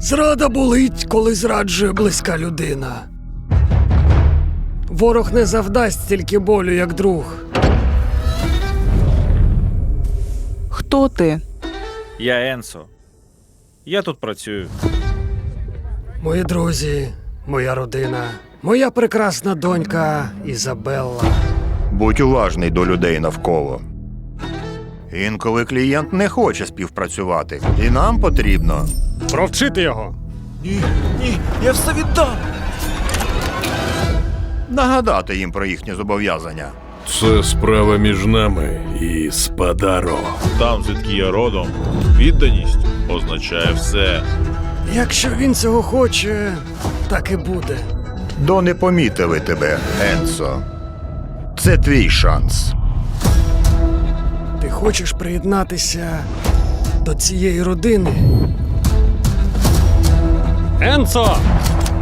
Зрада болить, коли зраджує близька людина. Ворог не завдасть стільки болю, як друг. Хто ти? Я Енсо. Я тут працюю. Мої друзі, моя родина, моя прекрасна донька Ізабелла. Будь уважний до людей навколо. Інколи клієнт не хоче співпрацювати, і нам потрібно. Провчити його. Ні, ні, я все віддам. Нагадати їм про їхні зобов'язання. Це справа між нами і Спадаро. Там, звідки я родом, відданість означає все. Якщо він цього хоче, так і буде. До не помітили тебе, Енсо. Це твій шанс. Хочеш приєднатися до цієї родини? Енцо!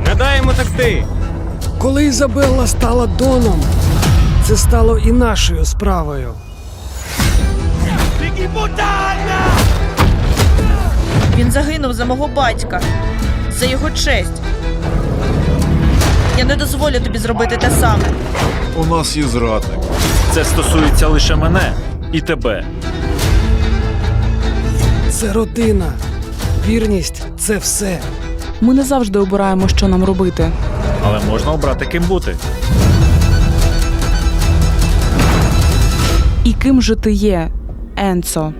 Не дай йому такти! Коли Ізабелла стала доном, це стало і нашою справою. Він загинув за мого батька, за його честь. Я не дозволю тобі зробити те саме. У нас є зрадник. Це стосується лише мене і тебе. Це родина. Вірність це все. Ми не завжди обираємо, що нам робити. Але можна обрати ким бути. І ким же ти є, Енцо?